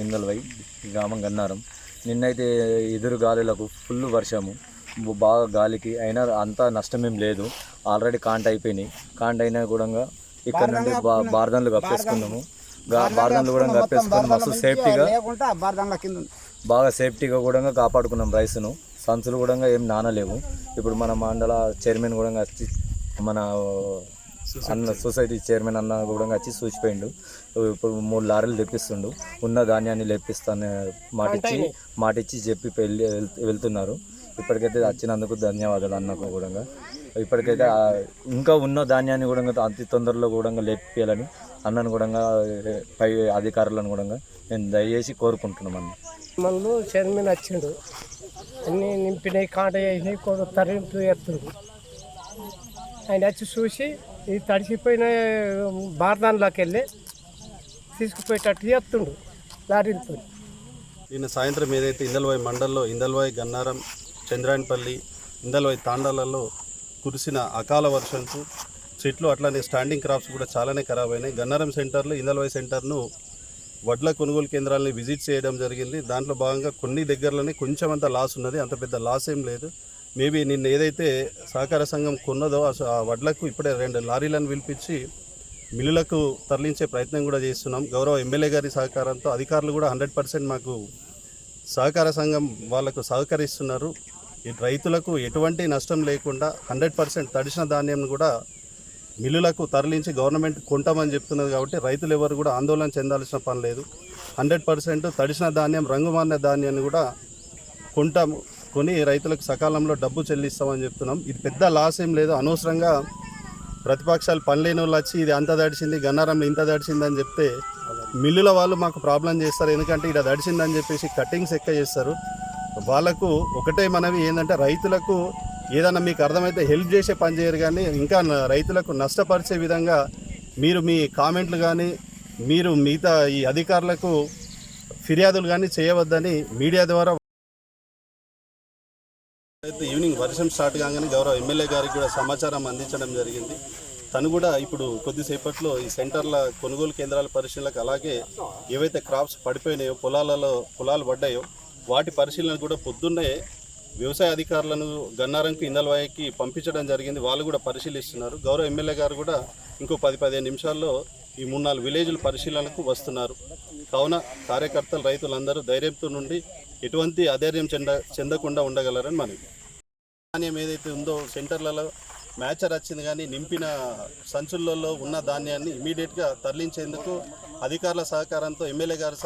మిందలవై గ్రామం గన్నారం. నిన్నైతే ఎదురు గాలులకు ఫుల్ వర్షము. బాగా గాలికి అయినా అంతా నష్టమేం లేదు. ఆల్రెడీ కాంట అయిపోయినాయి. కాంట అయినా కూడా ఇక్కడ నుండి బా బార్దన్లు కప్పేసుకున్నాము. బార్దన్లు కూడా కప్పేసుకుని మస్తు సేఫ్టీగా బాగా సేఫ్టీగా కూడా కాపాడుకున్నాం రైస్ను. సంచులు కూడా ఏం నానలేవు. ఇప్పుడు మన మండల చైర్మన్ కూడా మన అన్న సొసైటీ చైర్మన్ అన్న కూడా వచ్చి చూసిపోయిండు ఇప్పుడు మూడు లారీలు తెప్పిస్తుండు. ఉన్న ధాన్యాన్ని లేపిస్తాను మాటిచ్చి మాటిచ్చి చెప్పి వెళ్ళి వెళ్- వెళ్తున్నారు. ఇప్పటికైతే వచ్చినందుకు ధన్యవాదాలు అన్నకు కూడా ఇప్పటికైతే ఇంకా ఉన్న ధాన్యాన్ని కూడా అతి తొందరలో కూడా లేపియాలని అన్నను కూడా పై అధికారులను కూడా నేను దయచేసి కోరుకుంటున్నాం అన్న మనలో చైర్మన్ వచ్చిండు. అన్నీ నింపినాయి కాంట వేసినాయి కొంత తరలింపు ఎత్తుండు ఆయన వచ్చి చూసి ఈ తడిసిపోయిన బార్దాన్లోకి వెళ్ళి తీసుకుపోయేటట్టు చెప్తుండు లారీలతో. నిన్న సాయంత్రం ఏదైతే ఇందల్వాయి మండల్లో ఇందల్వాయి గన్నారం చంద్రాయనపల్లి ఇందల్వాయి తాండాలలో కురిసిన అకాల వర్షంకు చెట్లు అట్లానే స్టాండింగ్ క్రాప్స్ కూడా చాలానే ఖరాబ్ అయినాయి. గన్నారం సెంటర్లో ఇందల్వాయి సెంటర్ను వడ్ల కొనుగోలు కేంద్రాలని విజిట్ చేయడం జరిగింది. దాంట్లో భాగంగా కొన్ని దగ్గరలోనే కొంచెం అంత లాస్ ఉన్నది. అంత పెద్ద లాస్ ఏం లేదు. మేబీ నిన్న ఏదైతే సహకార సంఘం కొన్నదో ఆ వడ్లకు ఇప్పుడే రెండు లారీలను పిలిపించి మిల్లులకు తరలించే ప్రయత్నం కూడా చేస్తున్నాం. గౌరవ ఎమ్మెల్యే గారి సహకారంతో అధికారులు కూడా హండ్రెడ్ పర్సెంట్ మాకు సహకార సంఘం వాళ్ళకు సహకరిస్తున్నారు. ఈ రైతులకు ఎటువంటి నష్టం లేకుండా హండ్రెడ్ పర్సెంట్ తడిసిన ధాన్యం కూడా మిల్లులకు తరలించి గవర్నమెంట్ కొంటామని చెప్తున్నది కాబట్టి రైతులు ఎవరు కూడా ఆందోళన చెందాల్సిన పని లేదు. హండ్రెడ్ పర్సెంట్ తడిసిన ధాన్యం రంగుమారిన ధాన్యాన్ని కూడా కొంటాము. కొని రైతులకు సకాలంలో డబ్బు చెల్లిస్తామని చెప్తున్నాం. ఇది పెద్ద లాస్ ఏం లేదు. అనవసరంగా ప్రతిపక్షాలు పనిలేని వాళ్ళు వచ్చి ఇది అంత దడిచింది గన్నారంలో ఇంత దడిచింది అని చెప్తే మిల్లుల వాళ్ళు మాకు ప్రాబ్లం చేస్తారు. ఎందుకంటే ఇక్కడ దడిచిందని చెప్పేసి కటింగ్స్ ఎక్కువ చేస్తారు. వాళ్ళకు ఒకటే మనవి ఏంటంటే రైతులకు ఏదైనా మీకు అర్థమైతే హెల్ప్ చేసే పని చేయరు కానీ ఇంకా రైతులకు నష్టపరిచే విధంగా మీరు మీ కామెంట్లు కానీ మీరు మిగతా ఈ అధికారులకు ఫిర్యాదులు కానీ చేయవద్దని మీడియా ద్వారా మార్నింగ్ వర్షం స్టార్ట్ కాగానే గౌరవ ఎమ్మెల్యే గారికి కూడా సమాచారం అందించడం జరిగింది. తను కూడా ఇప్పుడు కొద్దిసేపట్లో ఈ సెంటర్ల కొనుగోలు కేంద్రాల పరిశీలనకు అలాగే ఏవైతే క్రాప్స్ పడిపోయినాయో పొలాలలో పొలాలు పడ్డాయో వాటి పరిశీలన కూడా పొద్దున్నే వ్యవసాయ అధికారులను గన్నారంకు ఇందలవాయికి పంపించడం జరిగింది. వాళ్ళు కూడా పరిశీలిస్తున్నారు. గౌరవ ఎమ్మెల్యే గారు కూడా ఇంకో పది పదిహేను నిమిషాల్లో ఈ మూడు నాలుగు విలేజ్ల పరిశీలనకు వస్తున్నారు. కావున కార్యకర్తలు రైతులందరూ ధైర్యంతో నుండి ఎటువంటి అధైర్యం చెంద చెందకుండా ఉండగలరని మనవి. ధాన్యం ఏదైతే ఉందో సెంటర్లలో మ్యాచర్ వచ్చింది కానీ నింపిన సంచులలో ఉన్న ధాన్యాన్ని ఇమీడియట్గా తరలించేందుకు అధికారుల సహకారంతో ఎమ్మెల్యే గారి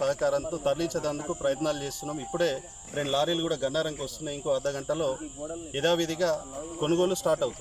సహకారంతో తరలించేందుకు ప్రయత్నాలు చేస్తున్నాం. ఇప్పుడే రెండు లారీలు కూడా గన్నారంకి వస్తున్నాయి. ఇంకో అర్ధ గంటలో యథావిధిగా కొనుగోలు స్టార్ట్ అవుతుంది.